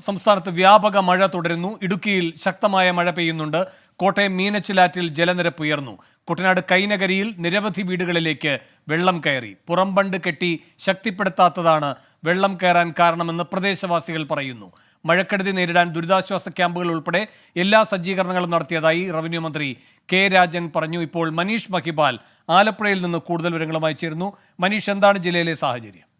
സംസ്ഥാനത്ത് വ്യാപക മഴ തുടരുന്നു. ഇടുക്കിയിൽ ശക്തമായ മഴ പെയ്യുന്നുണ്ട്. കോട്ടയം മീനച്ചിലാറ്റിൽ ജലനിരപ്പ് ഉയർന്നു. കുട്ടനാട് കൈനഗരിയിൽ നിരവധി വീടുകളിലേക്ക് വെള്ളം കയറി. പുറംബണ്ട് കെട്ടി ശക്തിപ്പെടുത്താത്തതാണ് വെള്ളം കയറാൻ കാരണമെന്ന് പ്രദേശവാസികൾ പറയുന്നു. മഴക്കെടുതി നേരിടാൻ ദുരിതാശ്വാസ ക്യാമ്പുകൾ ഉൾപ്പെടെ എല്ലാ സജ്ജീകരണങ്ങളും നടത്തിയതായി റവന്യൂ മന്ത്രി കെ രാജൻ പറഞ്ഞു. ഇപ്പോൾ മനീഷ് മഹിബാൽ ആലപ്പുഴയിൽ നിന്ന് കൂടുതൽ വിവരങ്ങളുമായി ചേരുന്നു. മനീഷ് എന്താണ് ജില്ലയിലെ സാഹചര്യം?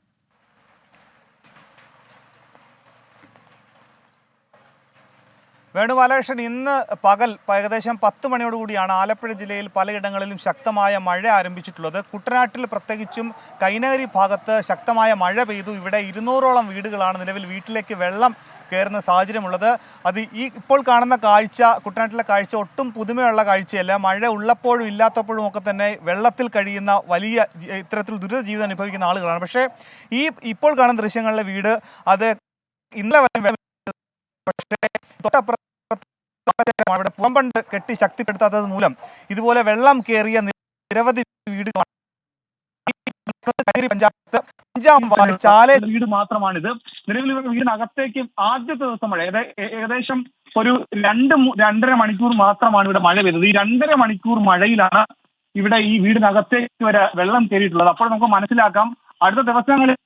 വേണുബാലകൃഷ്ണൻ ഇന്ന് പകൽ ഏകദേശം പത്ത് മണിയോടുകൂടിയാണ് ആലപ്പുഴ ജില്ലയിൽ പലയിടങ്ങളിലും ശക്തമായ മഴ ആരംഭിച്ചിട്ടുള്ളത്. കുട്ടനാട്ടിൽ പ്രത്യേകിച്ചും കൈനകരി ഭാഗത്ത് ശക്തമായ മഴ പെയ്തു. ഇവിടെ ഇരുന്നൂറോളം വീടുകളാണ് നിലവിൽ വീട്ടിലേക്ക് വെള്ളം കയറുന്ന സാഹചര്യമുള്ളത്. അത് ഈ ഇപ്പോൾ കാണുന്ന കാഴ്ച കുട്ടനാട്ടിലെ കാഴ്ച ഒട്ടും പുതുമയുള്ള കാഴ്ചയല്ല. മഴ ഉള്ളപ്പോഴും ഇല്ലാത്തപ്പോഴും ഒക്കെ തന്നെ വെള്ളത്തിൽ കഴിയുന്ന വലിയ ഇത്തരത്തിൽ ദുരിത ജീവിതം അനുഭവിക്കുന്ന ആളുകളാണ്. പക്ഷേ ഈ ഇപ്പോൾ കാണുന്ന ദൃശ്യങ്ങളിലെ വീട് അത് ഇന്നലെ പക്ഷേ തൊട്ടപ്പുറം പുറംബണ്ട് കെട്ടി ശക്തിപ്പെടുത്താത്തത് മൂലം ഇതുപോലെ വെള്ളം കയറിയ നിരവധി വീടുകളാണ്. കൈരി പഞ്ചായത്ത് അഞ്ചാം വാർഡ് ചാല വീട് മാത്രമാണിത്. നിലവിൽ വീടിനകത്തേക്ക് ആദ്യത്തെ ദിവസം മഴ. ഏകദേശം ഒരു രണ്ട് രണ്ടര മണിക്കൂർ മാത്രമാണ് ഇവിടെ മഴ പെയ്തത്. ഈ രണ്ടര മണിക്കൂർ മഴയിലാണ് ഇവിടെ ഈ വീടിനകത്തേക്ക് വരെ വെള്ളം കയറിയിട്ടുള്ളത്. അപ്പോൾ നമുക്ക് മനസ്സിലാക്കാം. അടുത്ത ദിവസങ്ങളിൽ